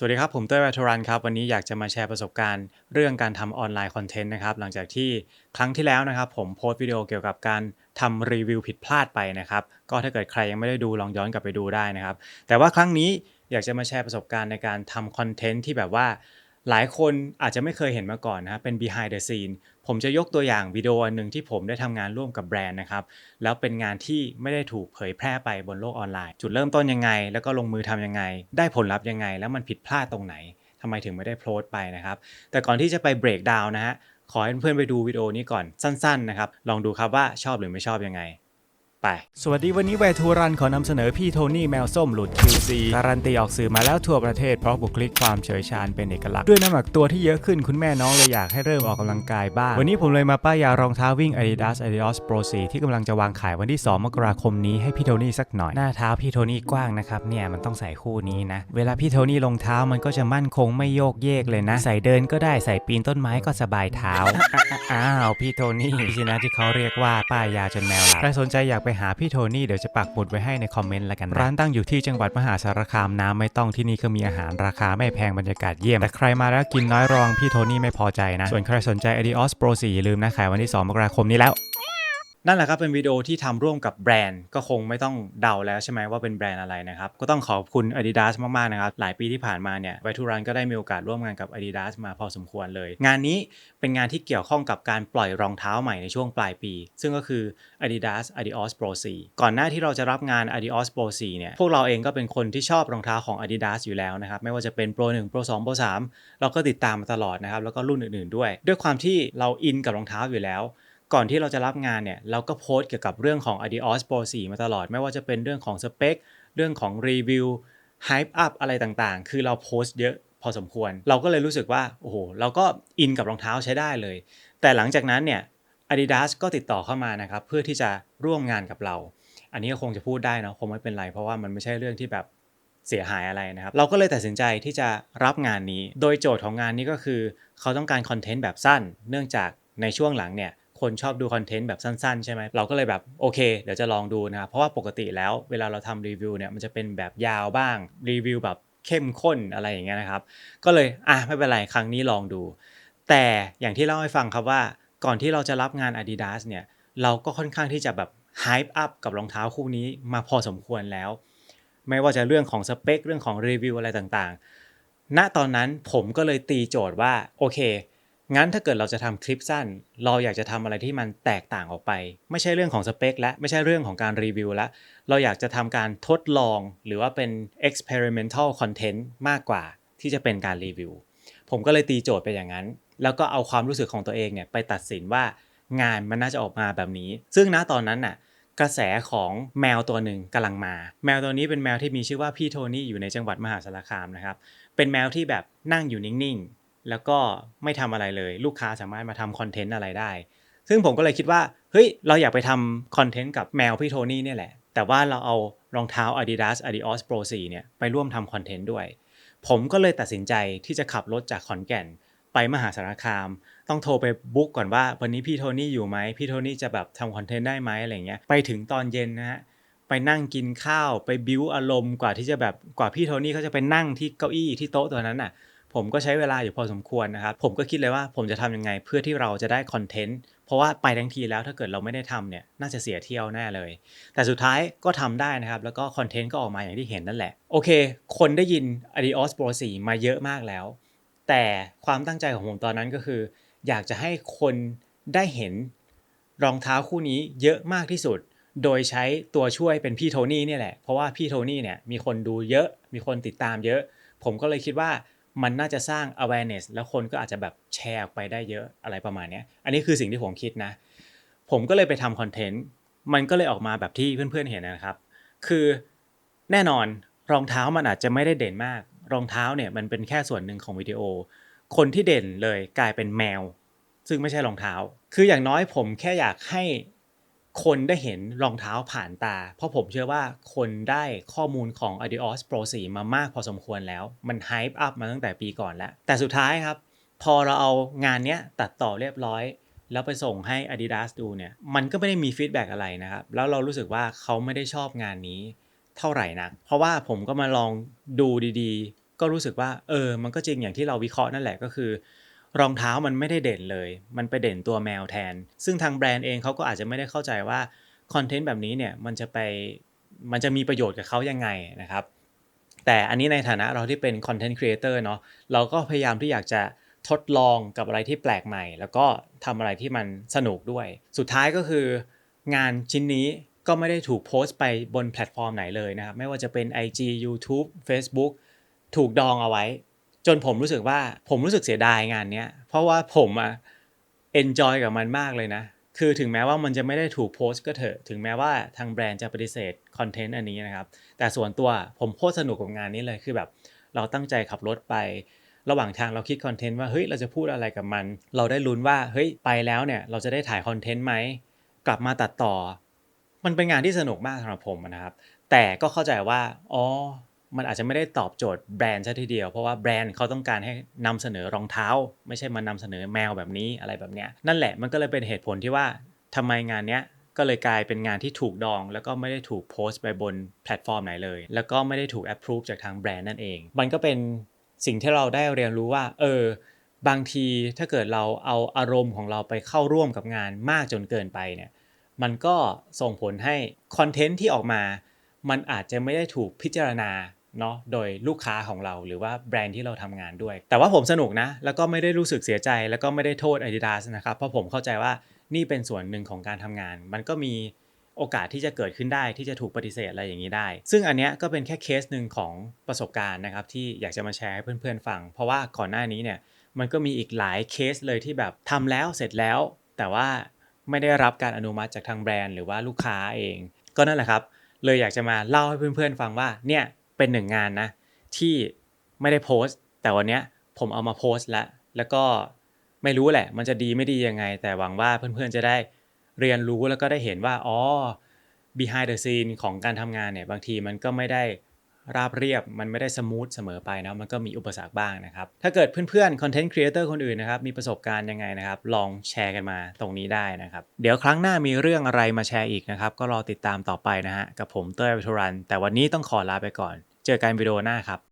สวัสดีครับ ผมเต้ยวัทรันครับ วันนี้อยากจะมาแชร์ประสบการณ์เรื่องการทำออนไลน์คอนเทนต์นะครับ หลังจากที่ครั้งที่แล้วนะครับ ผมโพสต์วิดีโอเกี่ยวกับการทำรีวิวผิดพลาดไปนะครับ ก็ถ้าเกิดใครยังไม่ได้ดูลองย้อนกลับไปดูได้นะครับ แต่ว่าครั้งนี้อยากจะมาแชร์ประสบการณ์ในการทำคอนเทนต์ที่แบบว่า หลายคนอาจจะไม่เคยเห็นมาก่อนนะครับเป็น behind the scene ผมจะยกตัวอย่างวิดีโออันหนึ่งที่ผมได้ทำงานร่วมกับแบรนด์นะครับ แล้วเป็นงานที่ไม่ได้ถูกเผยแพร่ไปบนโลกออนไลน์ จุดเริ่มต้นยังไง แล้วก็ลงมือทำยังไง ได้ผลลัพธ์ยังไง แล้วมันผิดพลาดตรงไหนทำไมถึงไม่ได้โพสต์ไปนะครับ แต่ก่อนที่จะไปเบรกดาวน์นะฮะขอให้เพื่อนๆไปดูวิดีโอนี้ก่อนสั้นๆนะครับลองดูครับว่าชอบหรือไม่ชอบยังไง ไป สวัสดีวันนี้แวร์ทัวรันขอนำเสนอพี่โทนี่แมวส้มหลุด QC การันตีออกสื่อมาแล้วทั่วประเทศเพราะบุคลิกความเฉยชาญเป็นเอกลักษณ์ด้วยน้ำหนักตัวที่เยอะขึ้นคุณแม่น้องเลยอยากให้เริ่มออกกำลังกายบ้าง วันนี้ผมเลยมาป้ายยารองเท้าวิ่ง Adidas Adios Pro 4ที่กำลังจะวางขายวันที่ 2 มกราคมนี้ให้พี่โทนี่สักหน่อย หน้าเท้าพี่โทนี่กว้างนะครับเนี่ยมันต้องใส่คู่นี้นะ เวลาพี่โทนี่ลงเท้ามันก็จะมั่นคงไม่โยกเยกเลยนะ ใส่เดินก็ได้ใส่ปีนต้นไม้ก็สบายเท้าอ้าวพี่โทนี่สินะที่เขาเรียกว่าป้ายยาจนแมวหลับใครสนใจอยากไปหาพี่โทนี่เดี๋ยวจะปักหมุดไว้ให้ในคอมเมนต์ละกันนะร้านตั้งอยู่ที่จังหวัดมหาสารคามน้ำไม่ต้องที่นี่ก็มีอาหารราคาไม่แพงบรรยากาศเยี่ยม แต่ใครมาแล้วกินน้อยรองพี่โทนี่ไม่พอใจนะ ส่วนใครสนใจ Adios Pro 4อย่าลืมนะขายวันที่ 2 มกราคมนี้แล้ว นั่นแหละครับเป็นวิดีโอที่ทำร่วมกับแบรนด์ ก็คงไม่ต้องเดาแล้วใช่ไหมว่าเป็นแบรนด์อะไรนะครับก็ต้องขอบคุณ Adidas มากๆนะครับหลายปีที่ผ่านมาเนี่ยไวทูรันก็ได้มีโอกาสร่วมงานกับ Adidas มาพอสมควรเลย งานนี้เป็นงานที่เกี่ยวข้องกับการปล่อยรองเท้าใหม่ในช่วงปลายปี ซึ่งก็คือ Adidas Adios Pro 4 ก่อนหน้าที่เราจะรับงาน Adios Pro 4เนี่ยพวกเราเองก็เป็นคนที่ชอบรองเท้าของ Adidas อยู่แล้วนะครับไม่ว่าจะเป็น Pro 1 Pro 2 Pro 3 เราก็ติดตามมาตลอดนะครับแล้วก็รุ่นอื่นๆด้วย ด้วยความที่เราอินกับรองเท้าอยู่แล้ว ก่อนที่เราจะรับงานเนี่ยเราก็โพสต์เกี่ยวกับเรื่องของ Adios Pro 4 มาตลอด ไม่ว่าจะเป็นเรื่องของสเปคเรื่องของรีวิว Hype Up อะไรต่างๆ คือเราโพสต์เยอะพอสมควร เราก็เลยรู้สึกว่าโอ้โหเราก็อินกับรองเท้าใช้ได้เลย แต่หลังจากนั้นเนี่ย Adidas ก็ติดต่อเข้ามานะครับเพื่อที่จะร่วมงานกับเรา อันนี้ก็คงจะพูดได้เนาะคงไม่เป็นไร เพราะว่ามันไม่ใช่เรื่องที่แบบเสียหายอะไรนะครับ เราก็เลยตัดสินใจที่จะรับงานนี้ โดยโจทย์ของงานนี้ก็คือ เขาต้องการคอนเทนต์แบบสั้น เนื่องจากในช่วงหลังเนี่ย คนชอบดูคอนเทนต์แบบสั้นๆ ใช่ไหมเราก็เลยแบบโอเคเดี๋ยวจะลองดูนะครับเพราะว่าปกติแล้วเวลาเราทำรีวิวเนี่ยมันจะเป็นแบบยาวบ้างรีวิวแบบเข้มข้นอะไรอย่างเงี้ยนะครับ ก็เลยอะไม่เป็นไรครั้งนี้ลองดู แต่อย่างที่เล่าให้ฟังครับว่าก่อนที่เราจะรับงาน Adidas เนี่ยเราก็ค่อนข้างที่จะแบบ hype up กับรองเท้าคู่นี้มาพอสมควรแล้ว ไม่ว่าจะเรื่องของสเปคเรื่องของรีวิวอะไรต่างๆ ณตอนนั้นผมก็เลยตีโจทย์ว่าโอเค งั้นถ้าเกิดเราจะทำคลิปสั้น เราอยากจะทำอะไรที่มันแตกต่างออกไป ไม่ใช่เรื่องของสเปคและไม่ใช่เรื่องของการรีวิวละเราอยากจะทำการทดลองหรือว่าเป็น experimental content มากกว่าที่จะเป็นการรีวิว ผมก็เลยตีโจทย์ไปอย่างนั้น แล้วก็เอาความรู้สึกของตัวเองเนี่ยไปตัดสินว่างานมันน่าจะออกมาแบบนี้ ซึ่งณตอนนั้นน่ะกระแสของแมวตัวหนึ่งกำลังมา แมวตัวนี้เป็นแมวที่มีชื่อว่าพี่โทนี่อยู่ในจังหวัดมหาสารคามนะครับ เป็นแมวที่แบบนั่งอยู่นิ่งๆ แล้วก็ไม่ทำอะไรเลย ลูกค้าสามารถมาทำคอนเทนต์อะไรได้ ซึ่งผมก็เลยคิดว่าเฮ้ยเราอยากไปทำคอนเทนต์กับแมวพี่โทนี่เนี่ยแหละ แต่ว่าเราเอารองเท้า Adidas Adios Pro 4เนี่ยไปร่วมทำคอนเทนต์ด้วย ผมก็เลยตัดสินใจที่จะขับรถจากขอนแก่น ไปมหาสารคาม ต้องโทรไปบุ๊กก่อนว่าวันนี้พี่โทนี่อยู่ไหมพี่โทนี่จะแบบทำคอนเทนต์ได้ไหมอะไรเงี้ยไปถึงตอนเย็นนะฮะไปนั่งกินข้าวไปบิวอารมณ์กว่าที่จะแบบกว่าพี่โทนี่เขาจะไปนั่งที่เก้าอี้ที่โต๊ะตัวนั้นน่ะ ผมก็ใช้เวลาอยู่พอสมควรนะครับ ผมก็คิดเลยว่าผมจะทำยังไงเพื่อที่เราจะได้คอนเทนต์เพราะว่าไปทั้งทีแล้วถ้าเกิดเราไม่ได้ทำเนี่ยน่าจะเสียเที่ยวแน่เลย แต่สุดท้ายก็ทำได้นะครับ แล้วก็คอนเทนต์ก็ออกมาอย่างที่เห็นนั่นแหละ โอเค คนได้ยิน Adios Pro 4 มาเยอะมากแล้ว แต่ความตั้งใจของผมตอนนั้นก็คือ อยากจะให้คนได้เห็นรองเท้าคู่นี้เยอะมากที่สุด โดยใช้ตัวช่วยเป็นพี่โทนี่เนี่ยแหละ เพราะว่าพี่โทนี่เนี่ยมีคนดูเยอะ มีคนติดตามเยอะ ผมก็เลยคิดว่า มันน่าจะสร้าง awareness แล้วคนก็อาจจะแบบแชร์ออกไปได้เยอะอะไรประมาณนี้อันนี้คือสิ่งที่ผมคิดนะ ผมก็เลยไปทำคอนเทนต์มันก็เลยออกมาแบบที่เพื่อนๆเห็นนะครับ คือแน่นอนรองเท้ามันอาจจะไม่ได้เด่นมาก รองเท้าเนี่ยมันเป็นแค่ส่วนหนึ่งของวิดีโอ คนที่เด่นเลยกลายเป็นแมว ซึ่งไม่ใช่รองเท้า คืออย่างน้อยผมแค่อยากให้ คนได้เห็นรองเท้าผ่านตา เพราะผมเชื่อว่าคนได้ข้อมูลของ Adios Pro 4 มามากพอสมควรแล้ว มัน hype up มาตั้งแต่ปีก่อนแล้ว แต่สุดท้ายครับ พอเราเอางานเนี้ยตัดต่อเรียบร้อย แล้วไปส่งให้ Adidas ดูเนี่ย มันก็ไม่ได้มีฟีดแบ็กอะไรนะครับ แล้วเรารู้สึกว่าเขาไม่ได้ชอบงานนี้เท่าไหร่นัก เพราะว่าผมก็มาลองดูดีๆ ก็รู้สึกว่าเออ มันก็จริงอย่างที่เราวิเคราะห์นั่นแหละก็คือ รองเท้ามันไม่ได้เด่นเลย มันไปเด่นตัวแมวแทน ซึ่งทางแบรนด์เองเขาก็อาจจะไม่ได้เข้าใจว่าคอนเทนต์แบบนี้เนี่ยมันจะไปมันจะมีประโยชน์กับเขายังไงนะครับ แต่อันนี้ในฐานะเราที่เป็นคอนเทนต์ครีเอเตอร์เนาะเราก็พยายามที่อยากจะทดลองกับอะไรที่แปลกใหม่ แล้วก็ทำอะไรที่มันสนุกด้วย สุดท้ายก็คืองานชิ้นนี้ก็ไม่ได้ถูกโพสต์ไปบนแพลตฟอร์มไหนเลยนะครับ ไม่ว่าจะเป็น IG YouTube Facebook ถูกดองเอาไว้ จนผมรู้สึกว่าผมรู้สึกเสียดายงานเนี้ยเพราะว่าผมอะ enjoy กับมันมากเลยนะ คือถึงแม้ว่ามันจะไม่ได้ถูกโพสต์ก็เถอะ ถึงแม้ว่าทางแบรนด์จะปฏิเสธคอนเทนต์อันนี้นะครับ แต่ส่วนตัวผมโคตรสนุกกับงานนี้เลยคือแบบ เราตั้งใจขับรถไประหว่างทางเราคิดคอนเทนต์ว่าเฮ้ยเราจะพูดอะไรกับมัน เราได้ลุ้นว่าเฮ้ยไปแล้วเนี่ยเราจะได้ถ่ายคอนเทนต์ไหมกลับมาตัดต่อ มันเป็นงานที่สนุกมากสำหรับผมนะครับ แต่ก็เข้าใจว่าอ๋อ มันอาจจะไม่ได้ตอบโจทย์แบรนด์ซะทีเดียว เพราะว่าแบรนด์เขาต้องการให้นำเสนอรองเท้า ไม่ใช่มานำเสนอแมวแบบนี้อะไรแบบเนี้ยนั่นแหละมันก็เลยเป็นเหตุผลที่ว่าทำไมงานเนี้ยก็เลยกลายเป็นงานที่ถูกดอง แล้วก็ไม่ได้ถูกโพสต์ไปบนแพลตฟอร์มไหนเลย แล้วก็ไม่ได้ถูก approve จากทางแบรนด์นั่นเอง มันก็เป็นสิ่งที่เราได้เรียนรู้ว่า เออ บางทีถ้าเกิดเราเอาอารมณ์ของเราไปเข้าร่วมกับงานมากจนเกินไปเนี่ย มันก็ส่งผลให้คอนเทนต์ที่ออกมา มันอาจจะไม่ได้ถูกพิจารณา เนาะโดยลูกค้าของเราหรือว่าแบรนด์ที่เราทำงานด้วย แต่ว่าผมสนุกนะ แล้วก็ไม่ได้รู้สึกเสียใจ แล้วก็ไม่ได้โทษ Adidas นะครับ เพราะผมเข้าใจว่านี่เป็นส่วนหนึ่งของการทำงาน มันก็มีโอกาสที่จะเกิดขึ้นได้ที่จะถูกปฏิเสธอะไรอย่างนี้ได้ ซึ่งอันเนี้ยก็เป็นแค่เคสหนึ่งของประสบการณ์นะครับที่อยากจะมาแชร์ให้เพื่อนๆฟัง เพราะว่าก่อนหน้านี้เนี่ยมันก็มีอีกหลายเคสเลยที่แบบทำแล้วเสร็จแล้ว แต่ว่าไม่ได้รับการอนุมัติจากทางแบรนด์หรือว่าลูกค้าเอง ก็นั่นแหละครับ เลยอยากจะมาเล่าให้เพื่อนๆฟังว่าเนี่ย เป็นหนึ่งงานนะ ที่ไม่ได้โพสต์ แต่วันเนี้ยผมเอามาโพสต์แล้วแล้วก็ไม่รู้แหละ มันจะดีไม่ดียังไง แต่หวังว่าเพื่อนๆจะได้เรียนรู้แล้วก็ได้เห็นว่าอ๋อ behind the scene ของการทำงานเนี่ยบางทีมันก็ไม่ได้ราบเรียบมันไม่ได้สมูทเสมอไปนะมันก็มีอุปสรรคบ้างนะครับ ถ้าเกิดเพื่อนๆ content creator คนอื่นนะครับ มีประสบการณ์ยังไงนะครับ ลองแชร์กันมาตรงนี้ได้นะครับ เดี๋ยวครั้งหน้ามีเรื่องอะไรมาแชร์อีกนะครับ ก็รอติดตามต่อไปนะฮะกับผมเต้ยวิทุรัน แต่วันนี้ต้องขอลาไปก่อน เจอกันวิดีโอหน้าครับ